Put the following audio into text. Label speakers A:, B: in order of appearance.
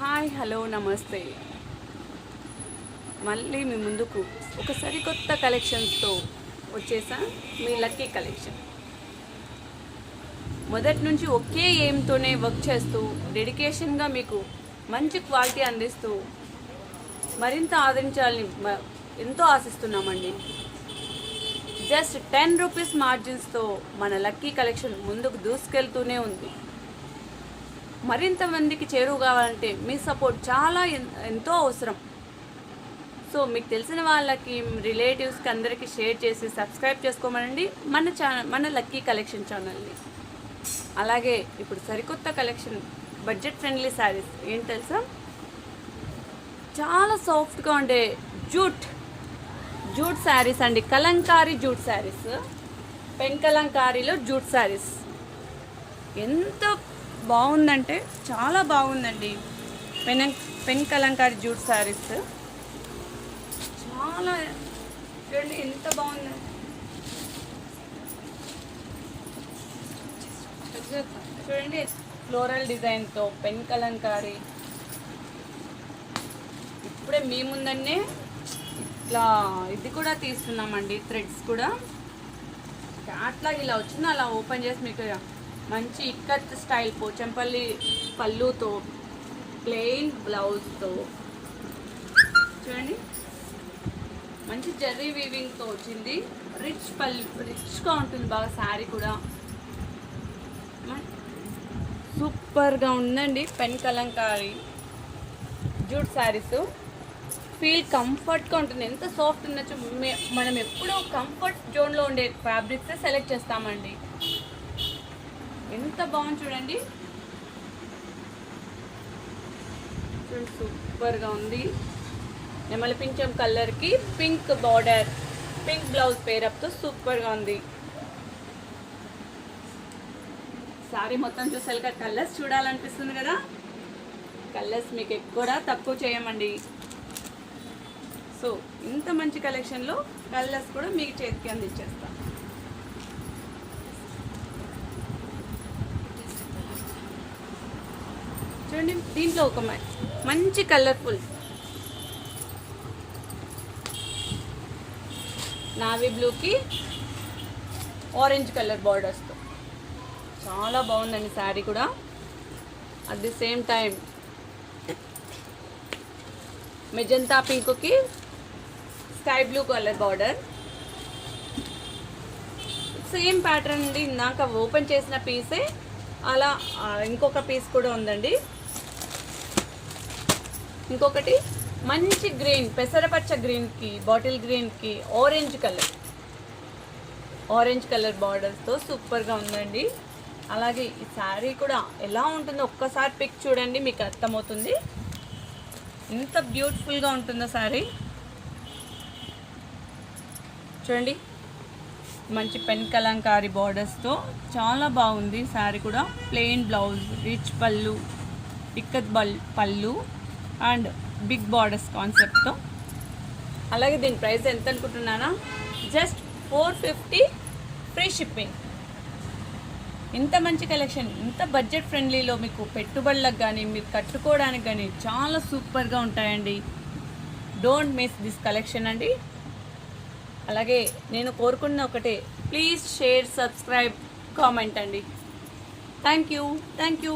A: Hi hello నమస్తే. మళ్ళీ మీ ముందుకు ఒక సరికొత్త కలెక్షన్స్తో వచ్చేసా? మీ లక్కీ కలెక్షన్. మొదటి నుంచి ఒకే ఎయిమ్తోనే వర్క్ చేస్తూ డెడికేషన్గా మీకు మంచి క్వాలిటీ అందిస్తూ మరింత ఆదరించాలని మ- ఎంతో ఆశిస్తున్నామండి. జస్ట్ టెన్ రూపీస్ మార్జిన్స్తో మన లక్కీ కలెక్షన్ ముందుకు దూసుకెళ్తూనే ఉంది. మరింత మందికి చేరువు కావాలంటే మీ సపోర్ట్ చాలా ఎంతో అవసరం. సో మీకు తెలిసిన వాళ్ళకి రిలేటివ్స్కి అందరికీ షేర్ చేసి సబ్స్క్రైబ్ చేసుకోమనండి. మన ఛానల్ మన లక్కీ కలెక్షన్ ఛానల్ని. అలాగే ఇప్పుడు సరికొత్త కలెక్షన్ బడ్జెట్ ఫ్రెండ్లీ శారీస్ ఏంటి తెలుసా? చాలా సాఫ్ట్గా ఉండే జూట్ జూట్ శారీస్ అండి. కలంకారీ జూట్ శారీస్. పెన్ కలంకారీలో జూట్ శారీస్. ఎంత బాగుందంటే చాలా బాగుందండి. Pen pen Kalamkari jute saris. చాలా చూడండి ఎంత బాగుంది. చూడండి ఫ్లోరల్ డిజైన్తో పెన్ కలంకారీ. ఇప్పుడే మీ ముందన్నే ఇట్లా ఇది కూడా తీస్తున్నామండి థ్రెడ్స్ కూడా. అట్లా ఇలా వచ్చింది? అలా ఓపెన్ చేసి మీకు మంచి ఇక్కత్ స్టైల్ పోచంపల్లి పళ్ళుతో ప్లెయిన్ బ్లౌజ్తో. చూడండి. మంచి జర్రీ వీవింగ్తో వచ్చింది. రిచ్ పల్ రిచ్గా ఉంటుంది బాగా శారీ కూడా. సూపర్గా ఉందండి pen Kalamkari. Jute saris. Feel కంఫర్ట్గా ఉంటుంది. ఎంత సాఫ్ట్ ఉండొచ్చు మే- మనం ఎప్పుడూ కంఫర్ట్ జోన్లో ఉండే ఫ్యాబ్రిక్స్ సెలెక్ట్ చేస్తామండి. ఎంత బాగుంది చూడండి. చూడండి సూపర్గా ఉంది. నెమల పింఛం కలర్కి పింక్ బార్డర్ పింక్ బ్లౌజ్ పేరప్తో సూపర్గా ఉంది. సారీ మొత్తం చూసాక కలర్స్ చూడాలనిపిస్తుంది కదా? కలర్స్ మీకు ఎక్కువ తక్కువ చేయమండి. సో ఇంత మంచి కలెక్షన్లో కలర్స్ కూడా మీకు చేతికి అందించేస్తాను చూడండి దీంట్లో ఒక మంచి కలర్ఫుల్ నావీ బ్లూకి ఆరెంజ్ కలర్ బార్డర్స్తో చాలా బాగుందండి శారీ కూడా. At the same time magenta పింక్కి sky blue colour border same pattern అండి. ఇందాక ఓపెన్ చేసిన పీసే అలా ఇంకొక పీస్ కూడా ఉందండి. ఇంకొకటి మంచి గ్రీన్ పెసరపచ్చ గ్రీన్కి బాటిల్ గ్రీన్కి ఆరెంజ్ కలర్ ఆరెంజ్ కలర్ బార్డర్స్తో సూపర్గా ఉందండి. అలాగే ఈ శారీ కూడా ఎలా ఉంటుందో ఒక్కసారి పిక్ చూడండి మీకు అర్థమవుతుంది. ఎంత బ్యూటిఫుల్గా ఉంటుందో శారీ? చూడండి మంచి పెన్ కలంకారీ బార్డర్స్తో చాలా బాగుంది. శారీ కూడా ప్లెయిన్ బ్లౌజ్ రిచ్ పళ్ళు ఇక్కత్ బల్ పళ్ళు. అండ్ బిగ్ బార్డర్స్ కాన్సెప్ట్తో. అలాగే దీని ప్రైస్ ఎంత అనుకుంటున్నానా? Just four fifty free shipping. ఇంత మంచి కలెక్షన్ ఇంత బడ్జెట్ ఫ్రెండ్లీలో మీకు పెట్టుబడులకు కానీ మీరు కట్టుకోవడానికి కానీ చాలా సూపర్గా ఉంటాయండి. డోంట్ మిస్ దిస్ కలెక్షన్ అండి. అలాగే నేను కోరుకున్న ఒకటే ప్లీజ్ షేర్ సబ్స్క్రైబ్ కామెంట్ అండి. Thank you thank you.